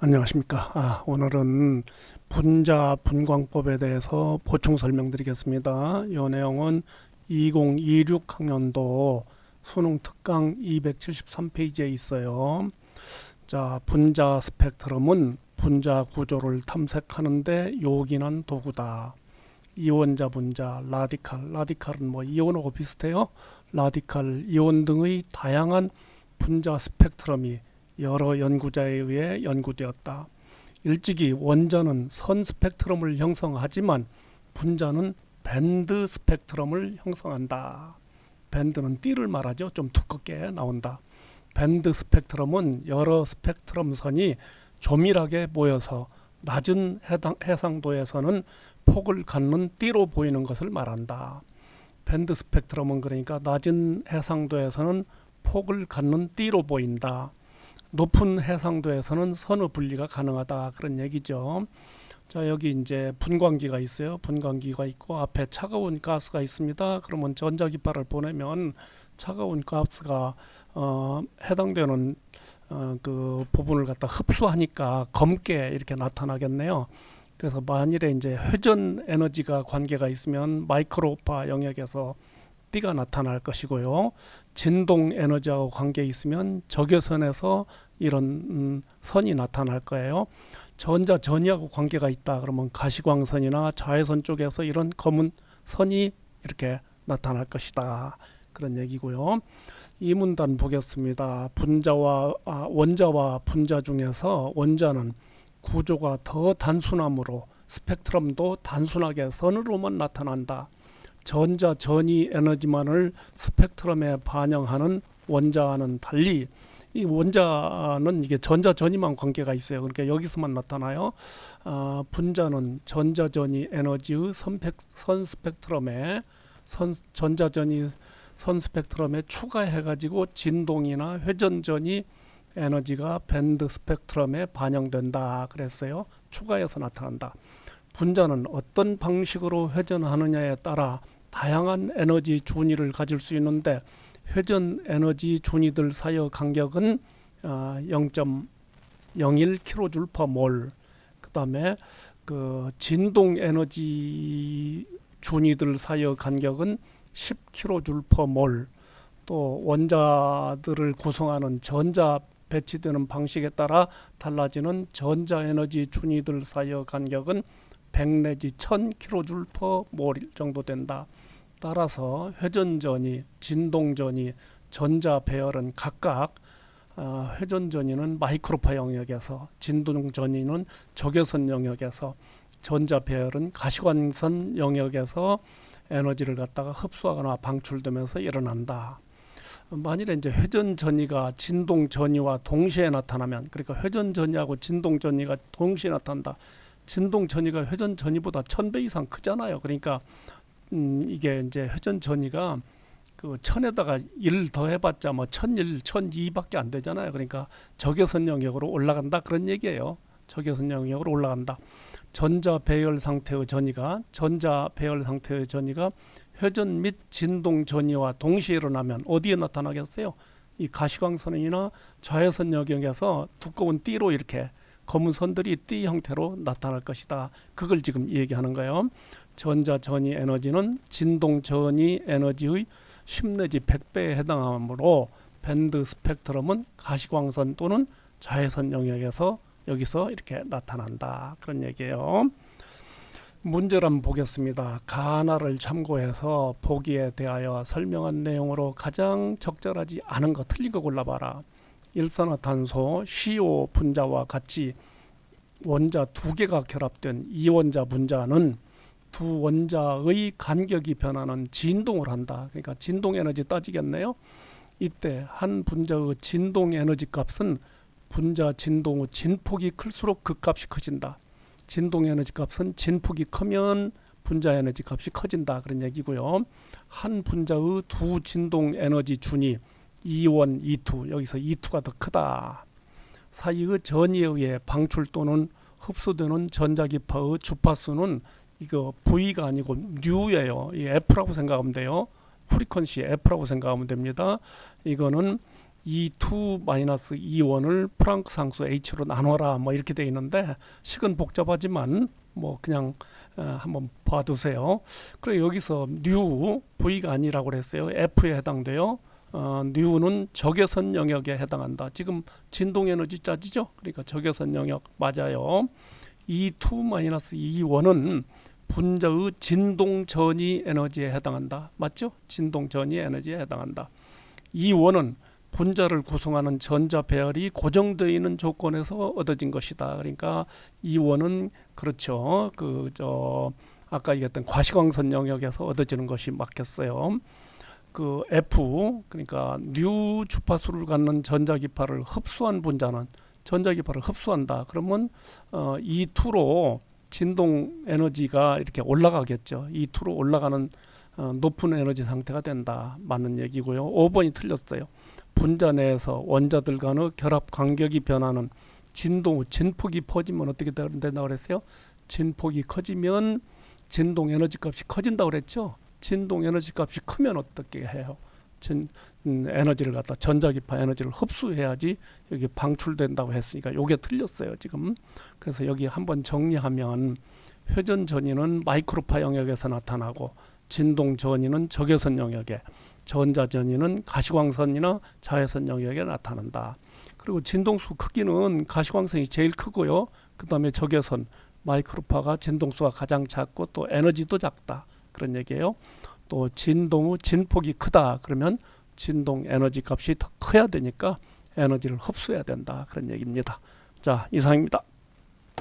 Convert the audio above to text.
안녕하십니까. 아, 오늘은 분자 분광법에 대해서 보충 설명드리겠습니다. 이 내용은 2026 학년도 수능 특강 273페이지에 있어요. 자, 분자 스펙트럼은 분자 구조를 탐색하는데 요긴한 도구다. 이원자 분자, 라디칼, 라디칼은 뭐 이온하고 비슷해요. 라디칼, 이온 등의 다양한 분자 스펙트럼이 여러 연구자에 의해 연구되었다. 일찍이 원자는 선 스펙트럼을 형성하지만 분자는 밴드 스펙트럼을 형성한다. 밴드는 띠를 말하죠. 좀 두껍게 나온다. 밴드 스펙트럼은 여러 스펙트럼 선이 조밀하게 모여서 낮은 해당, 해상도에서는 폭을 갖는 띠로 보이는 것을 말한다. 밴드 스펙트럼은 그러니까 낮은 해상도에서는 폭을 갖는 띠로 보인다. 높은 해상도에서는 선의 분리가 가능하다 그런 얘기죠. 자 여기 이제 분광기가 있어요. 분광기가 있고 앞에 차가운 가스가 있습니다. 그러면 전자기파를 보내면 차가운 가스가 어, 해당되는 어, 그 부분을 갖다 흡수하니까 검게 이렇게 나타나겠네요. 그래서 만일에 이제 회전 에너지가 관계가 있으면 마이크로파 영역에서 띠가 나타날 것이고요. 진동 에너지하고 관계 있으면 적외선에서 이런 음, 선이 나타날 거예요. 전자 전이하고 관계가 있다 그러면 가시광선이나 자외선 쪽에서 이런 검은 선이 이렇게 나타날 것이다. 그런 얘기고요. 이 문단 보겠습니다. 분자와 아, 원자와 분자 중에서 원자는 구조가 더 단순하므로 스펙트럼도 단순하게 선으로만 나타난다. 전자 전이 에너지만을 스펙트럼에 반영하는 원자와는 달리 이 원자는 이게 전자 전이만 관계가 있어요. 그러니까 여기서만 나타나요. 어, 분자는 전자 전이 에너지의 선펙, 선 스펙트럼에 선 전자 전이 선 스펙트럼에 추가해 가지고 진동이나 회전 전이 에너지가 밴드 스펙트럼에 반영된다 그랬어요. 추가해서 나타난다. 분자는 어떤 방식으로 회전하느냐에 따라 다양한 에너지 준위를 가질 수 있는데 회전 에너지 준위들 사이의 간격은 0.01kJ/몰. 그다음에 그 진동 에너지 준위들 사이의 간격은 10kJ/몰. 또 원자들을 구성하는 전자 배치되는 방식에 따라 달라지는 전자 에너지 준위들 사이의 간격은 100 내지 1000kJ/몰 정도 된다. 따라서 회전전이, 진동전이, 전자 배열은 각각 어, 회전전이는 마이크로파 영역에서, 진동전이는 적외선 영역에서, 전자 배열은 가시광선 영역에서 에너지를 갖다가 흡수하거나 방출되면서 일어난다. 만일에 이제 회전 전이가 진동 전이와 동시에 나타나면 그러니까 회전 전이하고 진동 전이가 동시에 나타난다. 진동 전이가 회전 전이보다 천 배 이상 크잖아요. 그러니까 음, 이게 이제 회전 전이가 그 천에다가 일 더해봤자 뭐 천일, 천이밖에 안 되잖아요. 그러니까 적외선 영역으로 올라간다 그런 얘기예요. 적외선 영역으로 올라간다. 전자 배열 상태의 전이가 전자 배열 상태의 전이가 회전 및 진동 전이와 동시에 일어나면 어디에 나타나겠어요? 이 가시광선이나 자외선 영역에서 두꺼운 띠로 이렇게 검은 선들이 띠 형태로 나타날 것이다. 그걸 지금 얘기하는 거예요. 전자 전이 에너지는 진동 전이 에너지의 10 내지 100배에 해당하므로 밴드 스펙트럼은 가시광선 또는 자외선 영역에서 여기서 이렇게 나타난다. 그런 얘기예요. 문제를 한번 보겠습니다. 가나를 참고해서 보기에 대하여 설명한 내용으로 가장 적절하지 않은 거 틀린 거 골라봐라. 일산화탄소 CO 분자와 같이 원자 두 개가 결합된 이원자 분자는 두 원자의 간격이 변하는 진동을 한다. 그러니까 진동 에너지 따지겠네요. 이때 한 분자의 진동 에너지 값은 분자 진동의 진폭이 클수록 그 값이 커진다. 진동 에너지 값은 진폭이 크면 분자 에너지 값이 커진다. 그런 얘기고요. 한 분자의 두 진동 에너지 준이 E1, E2 여기서 E2가 더 크다. 사이의 전이에 의해 방출 또는 흡수되는 전자기파의 주파수는 이거 V가 아니고 뉴예요. 이 F라고 생각하면 돼요. 프리퀀시 F라고 생각하면 됩니다. 이거는 E2 마이너스 E1을 프랑크 상수 H로 나눠라 뭐 이렇게 돼 있는데 식은 복잡하지만 뭐 그냥 어, 한번 봐두세요. 그리고 여기서 뉴 V가 아니라고 그랬어요. F에 해당돼요. 어, 뉴는 적외선 영역에 해당한다. 지금 진동 에너지 짜지죠? 그러니까 적외선 영역 맞아요. E2 마이너스 E1은 분자의 진동 전이 에너지에 해당한다. 맞죠? 진동 전이 에너지에 해당한다. E1은 분자를 구성하는 전자 배열이 고정되어 있는 조건에서 얻어진 것이다. 그러니까 E1은 그렇죠. 그 저 아까 얘기했던 과시광선 영역에서 얻어지는 것이 맞겠어요. 그 F 그러니까 뉴 주파수를 갖는 전자기파를 흡수한 분자는 전자기파를 흡수한다. 그러면 어, E2로 진동 에너지가 이렇게 올라가겠죠. E2로 올라가는 어, 높은 에너지 상태가 된다. 맞는 얘기고요. 5번이 틀렸어요. 분자 내에서 원자들 간의 결합 간격이 변하는 진동 진폭이 퍼지면 어떻게 된다고 그랬어요? 진폭이 커지면 진동 에너지 값이 커진다고 그랬죠. 진동 에너지 값이 크면 어떻게 해요? 진, 음, 에너지를 갖다 전자기파 에너지를 흡수해야지 여기 방출된다고 했으니까 요게 틀렸어요 지금. 그래서 여기 한번 정리하면 회전 전위는 마이크로파 영역에서 나타나고 진동 전위는 적외선 영역에 전자 전위는 가시광선이나 자외선 영역에 나타난다. 그리고 진동수 크기는 가시광선이 제일 크고요. 그 다음에 적외선 마이크로파가 진동수가 가장 작고 또 에너지도 작다 그런 얘기예요 또 진동의 진폭이 크다 그러면 진동 에너지 값이 더 커야 되니까 에너지를 흡수해야 된다 그런 얘기입니다. 자 이상입니다.